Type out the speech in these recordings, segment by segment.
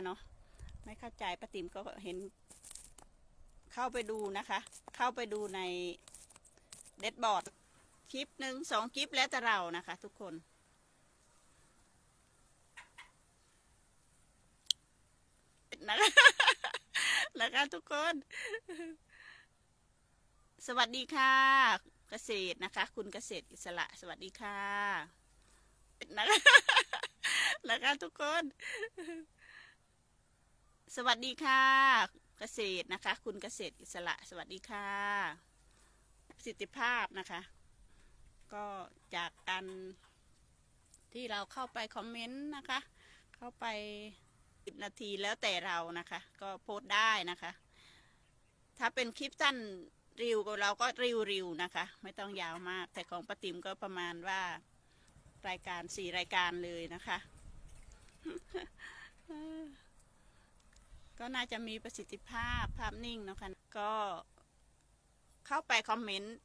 นะคะเนาะไม่เข้าใจป้าติ๋มก็เห็น เข้าไปดูนะคะ เข้าไปดูในเดดบอร์ดคลิปหนึ่งสองคลิปแล้วแต่เรานะคะ ทุกคนนะคะนะคะทุกคน สวัสดีค่ะเกษตรนะคะ คุณเกษตรอิสระ สวัสดีค่ะนะคะนะคะทุกคน สวัสดีค่ะ เกษตรนะคะ คุณเกษตรอิสระ สวัสดีค่ะประสิทธิภาพนะคะ ก็จากการที่เราเข้าไปคอมเมนต์นะคะ เข้าไปสิบนาทีแล้วแต่เรานะคะ ก็โพสต์ได้นะคะ ถ้าเป็นคลิปสั้นริวเราก็ริวริวนะคะ ไม่ต้องยาวมาก แต่ของป้าติ๋มก็ประมาณว่ารายการสี่รายการเลยนะคะ ก็น่าจะมีประสิทธิภาพภาพนิ่งเนาะคะก็เข้าไปคอมเมนต์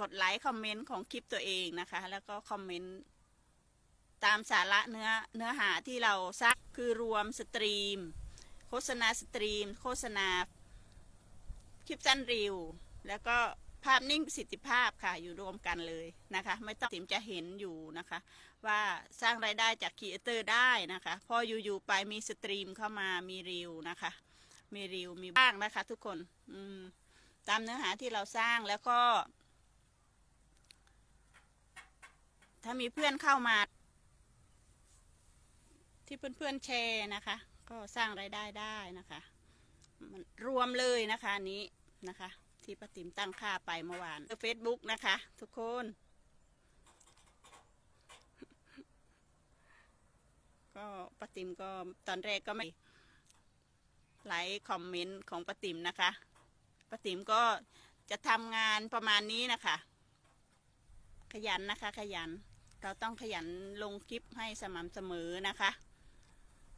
กดไลค์คอมเมนต์ของคลิปตัวเองนะคะ แล้วก็คอมเมนต์ตามสาระเนื้อเนื้อหาที่เราซักคือรวมสตรีม โฆษณาสตรีม โฆษณาคลิปสั้นรีวแล้วก็ ภาพนิ่งประสิทธิภาพค่ะอยู่รวมกันเลยนะคะ ไม่ต้องติมจะเห็นอยู่นะคะ ว่าสร้างรายได้จากครีเอเตอร์ได้นะคะ พออยู่ๆไปมีสตรีมเข้ามามีรีวนะคะ มีรีวมีบ้างนะคะ ทุกคนอืมตามเนื้อหาที่เราสร้างแล้วก็ ถ้ามีเพื่อนเข้ามา ที่เพื่อนๆแชร์นะคะ ก็สร้างรายได้ได้นะคะ มันรวมเลยนะคะนี้นะคะ ที่ป้าติ๋มตั้งค่าไปเมื่อวานเฟซบุ๊กนะคะ ทุกคน ก็ป้าติ๋มก็ตอนแรกก็ไม่ไลค์คอมเมนต์ของป้าติ๋มนะคะป้าติ๋มก็จะทำงานประมาณนี้นะคะ ขยันนะคะ ขยัน เราต้องขยันลงคลิปให้สม่ำเสมอนะคะ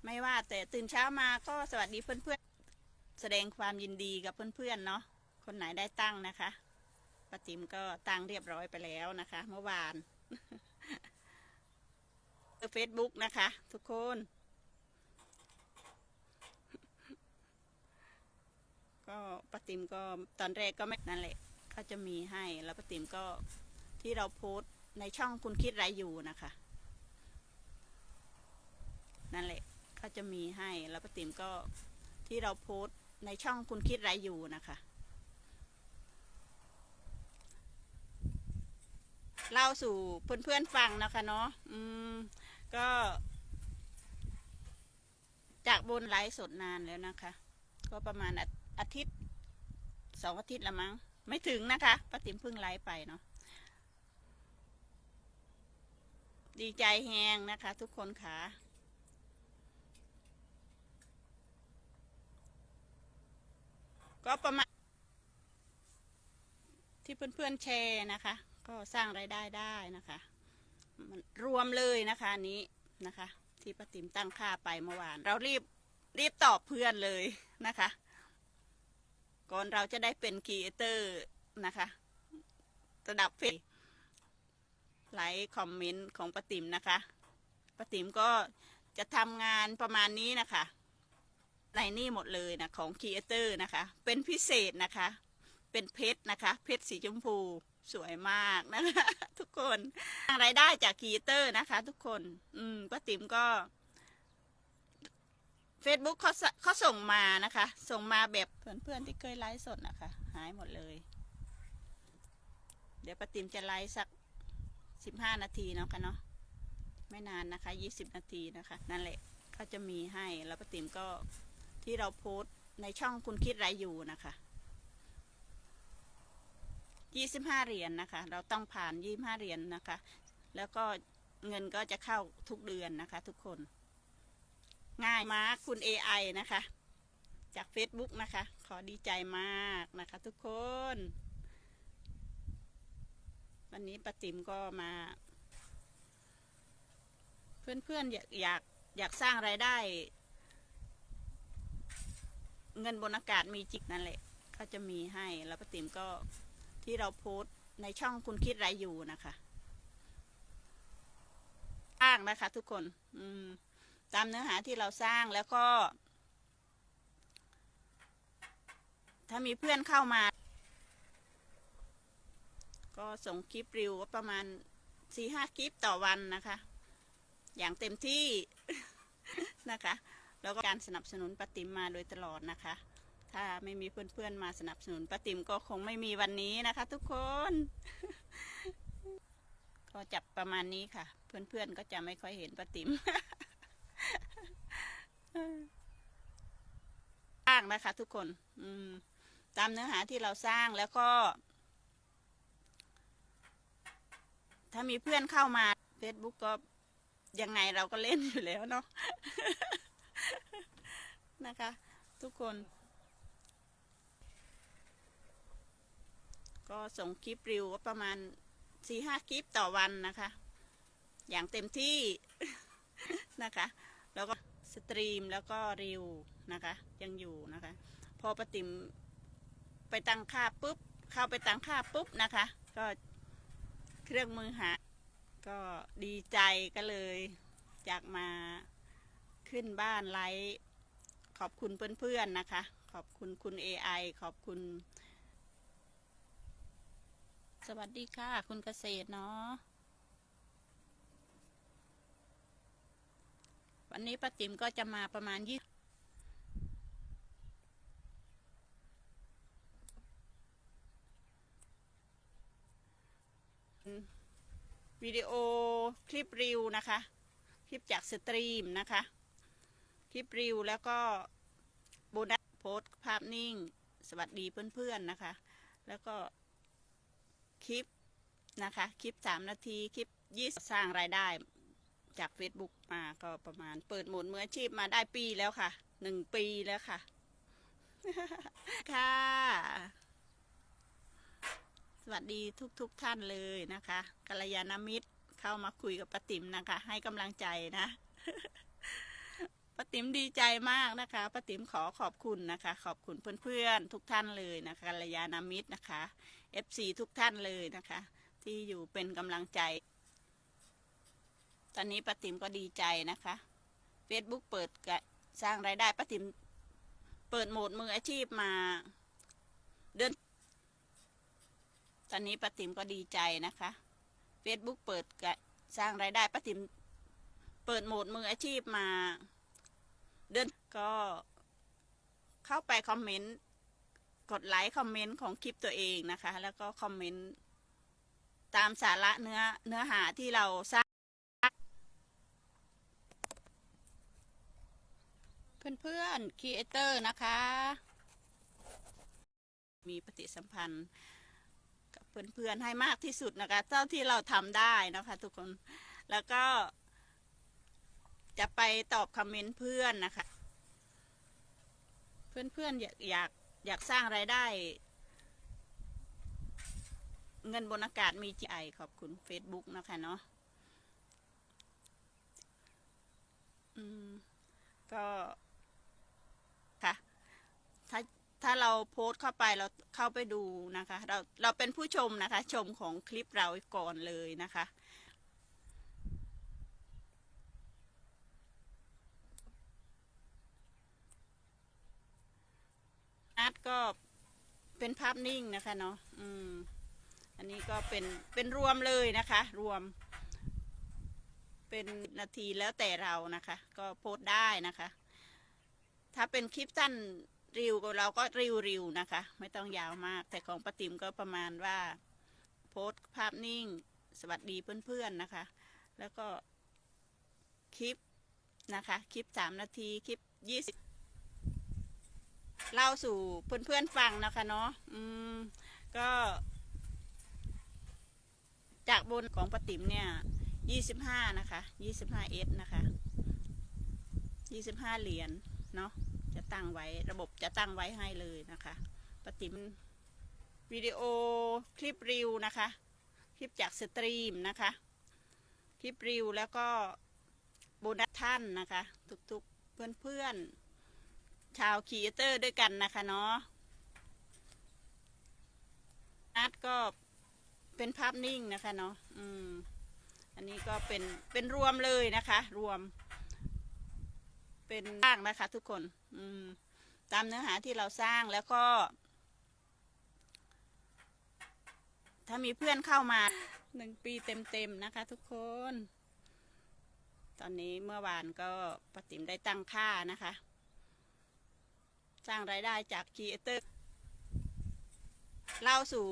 ไม่ว่าแต่ตื่นเช้ามาก็สวัสดีเพื่อนๆแสดงความยินดีกับเพื่อนๆเนาะ คนไหนได้ตั้งนะคะป้าติ๋มก็ตั้งเรียบร้อยไปแล้วนะคะ เมื่อวานเฟซบุ๊กนะคะ ทุกคน ก็ป้าติ๋มก็ตอนแรกก็ไม่นั่นแหละเขาจะมีให้แล้วป้าติ๋มก็ที่เราโพสต์ในช่องคุณคิดไรอยู่นะคะ นั่นแหละเขาจะมีให้แล้วป้าติ๋มก็ที่เราโพสต์ในช่องคุณคิดไรอยู่นะคะ เล่าสู่เพื่อนๆฟังนะคะเนาะอืมก็ จากบนไลฟ์สดนานแล้วนะคะ ก็ประมาณอาทิตย์สองอาทิตย์ละมั้ง ไม่ถึงนะคะป้าติ๋มเพิ่งไลฟ์ไปเนาะดีใจแฮงนะคะ ทุกคนค่ะก็ประมาณ ที่เพื่อนๆแชร์นะคะ ก็สร้างรายได้ได้นะคะมันรวมเลยนะคะอันนี้นะคะ ที่ป้าติ๋มตั้งค่าไปเมื่อวาน เรารีบรีบตอบเพื่อนเลยนะคะ ก่อนเราจะได้เป็นครีเอเตอร์นะคะ ระดับเฟซไลค์คอมเมนต์ของป้าติ๋มนะคะป้าติ๋มก็จะทำงานประมาณนี้นะคะ ในนี่หมดเลยนะของครีเอเตอร์นะคะ เป็นพิเศษนะคะ เป็นเพชรนะคะ เพชรสีชมพูสวยมากนะคะ ทุกคนรางรายได้จากคีเตอร์นะคะ ทุกคน อืมป้าติ๋มก็ Facebook เขาเขาส่งมานะคะ ส่งมาแบบเพื่อนๆที่เคยไลฟ์สดนะคะ หายหมดเลย เดี๋ยวป้าติ๋มจะไลฟ์สักสิบห้านาทีเนาะค่ะเนาะไม่นานนะคะยี่สิบนาทีนะคะ นั่นแหละเขาจะมีให้แล้วป้าติ๋มก็ที่เราโพสต์ในช่องคุณคิดไรอยู่นะคะ ยี่สิบห้าเหรียญนะคะ เราต้องผ่านยี่ห้าเหรียญนะคะ แล้วก็เงินก็จะเข้าทุกเดือนนะคะ ทุกคน ง่ายมากคุณ AI นะคะ จาก Facebook นะคะ ขอดีใจมากนะคะ ทุกคน วันนี้ป้าติ๋มก็มา เพื่อนๆอยากอยากอยากสร้างไรายได้ เงินบนอากาศมีจิกนั่นแหละเขาจะมีให้แล้วป้าติ๋มก็ ที่เราโพสต์ในช่องคุณคิดไรอยู่นะคะอ้างนะคะ ทุกคน อืม ตามเนื้อหาที่เราสร้างแล้วก็ ถ้ามีเพื่อนเข้ามา ก็ส่งคลิปริวก็ประมาณสี่ห้าคลิปต่อวันนะคะ อย่างเต็มที่นะคะ แล้วก็การสนับสนุนป้าติ๋มมาโดยตลอดนะคะ ถ้าไม่มีเพื่อนๆมาสนับสนุนป้าติ๋มก็คงไม่มีวันนี้นะคะ ทุกคน ก็จับประมาณนี้ค่ะ เพื่อนๆก็จะไม่ค่อยเห็นป้าติ๋มสร้างนะคะ ทุกคน อืม ตามเนื้อหาที่เราสร้างแล้วก็ ถ้ามีเพื่อนเข้ามา Facebook ก็ยังไงเราก็เล่นอยู่แล้วเนาะนะคะ ทุกคน ก็ส่งคลิปริวก็ประมาณสี่ห้าคลิปต่อวันนะคะ อย่างเต็มที่นะคะ แล้วก็สตรีมแล้วก็ริวนะคะ ยังอยู่นะคะ พอประติมไปตั้งค่าปุ๊บ เข้าไปตั้งค่าปุ๊บนะคะ ก็เครื่องมือหา ก็ดีใจก็เลยอยากมาขึ้นบ้านไลฟ์ขอบคุณเพื่อนๆนะคะ ขอบคุณคุณ AI ขอบคุณ สวัสดีค่ะ คุณเกษตรเนาะวันนี้ป้าติ๋มก็จะมาประมาณยี่วิดีโอคลิปรีวนะคะ คลิปจากสตรีมนะคะ คลิปรีวแล้วก็โบนัสโพสภาพนิ่ง สวัสดีเพื่อนๆนะคะ แล้วก็ คลิปนะคะ คลิปสามนาที คลิปยี่สร้างรายได้ จาก Facebook มาก็ประมาณ เปิดหมดมืออาชีพมาได้ปีแล้วค่ะ หนึ่งปีแล้วค่ะ ค่ะ สวัสดีทุกๆทท่านเลยนะคะกัลยาณมิตรเข้ามาคุยกับป้าติ๋มนะคะ ให้กำลังใจนะ ป้าติ๋มดีใจมากนะคะป้าติ๋มขอขอบคุณนะคะ ขอบคุณเพื่อนๆทุกท่านเลยนะคะกัลยาณมิตรนะคะ FC ทุกท่านเลยนะคะ ที่อยู่เป็นกำลังใจ ตอนนี้ป้าติ๋มก็ดีใจนะคะ Facebook เปิดกะสร้างรายได้ป้าติ๋มเปิดโหมดมืออาชีพมาเดือนตอนนี้ป้าติ๋มก็ดีใจนะคะ Facebook เปิดกะสร้างรายได้ป้าติ๋มเปิดโหมดมืออาชีพมา เดือนก็เข้าไปคอมเมนต์ กดไลค์คอมเมนต์ของคลิปตัวเองนะคะ แล้วก็คอมเมนต์ตามสาระเนื้อเนื้อหาที่เราสร้างเพื่อนๆครีเอเตอร์นะคะ มีปฏิสัมพันธ์กับเพื่อนๆให้มากที่สุดนะคะ เท่าที่เราทำได้นะคะ ทุกคนแล้วก็ จะไปตอบคอมเมนต์เพื่อนนะคะ เพื่อนๆอยากอยากอยากสร้างไรายได้ เงินบนอากาศมีจีไอขอบคุณ Facebook นะคะเนาะอืม ก็ค่ะ ถ้าถ้าเราโพสต์เข้าไปเราเข้าไปดูนะคะ เราเราเป็นผู้ชมนะคะ ชมของคลิปเราก่อนเลยนะคะ อาร์ตก็เป็นภาพนิ่งนะคะเนาะอืมอันนี้ก็เป็นเป็นรวมเลยนะคะ รวม เป็นนาทีแล้วแต่เรานะคะ ก็โพสต์ได้นะคะ ถ้าเป็นคลิปสั้นริวเราก็ริวริวนะคะ ไม่ต้องยาวมาก แต่ของปาติมก็ประมาณว่า โพสต์ภาพนิ่ง สวัสดีเพื่อนๆนะคะ แล้วก็คลิปนะคะ คลิปสามนาที คลิปยี่สิบ เล่าสู่เพื่อนๆฟังนะคะเนาะอืมก็ จากบนของปติมเนี่ยยี่สิบห้านะคะยี่สิบห้าเอสนะคะยี่สิบห้าเหรียญเนาะจะตั้งไว้ระบบจะตั้งไว้ให้เลยนะคะปติมวิดีโอคลิปริวนะคะ คลิปจากสตรีมนะคะ คลิปริวแล้วก็โบนัสท่านนะคะ ทุกๆเพื่อนๆ ชาวครีเอเตอร์ด้วยกันนะคะเนาะอาร์ตก็เป็นภาพนิ่งนะคะเนาะอืม อันนี้ก็เป็นเป็นรวมเลยนะคะ รวม เป็นสร้างนะคะ ทุกคน อืม ตามเนื้อหาที่เราสร้างแล้วก็ ถ้ามีเพื่อนเข้ามาหนึ่งปีเต็มๆนะคะ ทุกคน ตอนนี้เมื่อวานก็ปาติมได้ตั้งค่านะคะ สร้างรายได้จากครีเอเตอร์เล่าสู่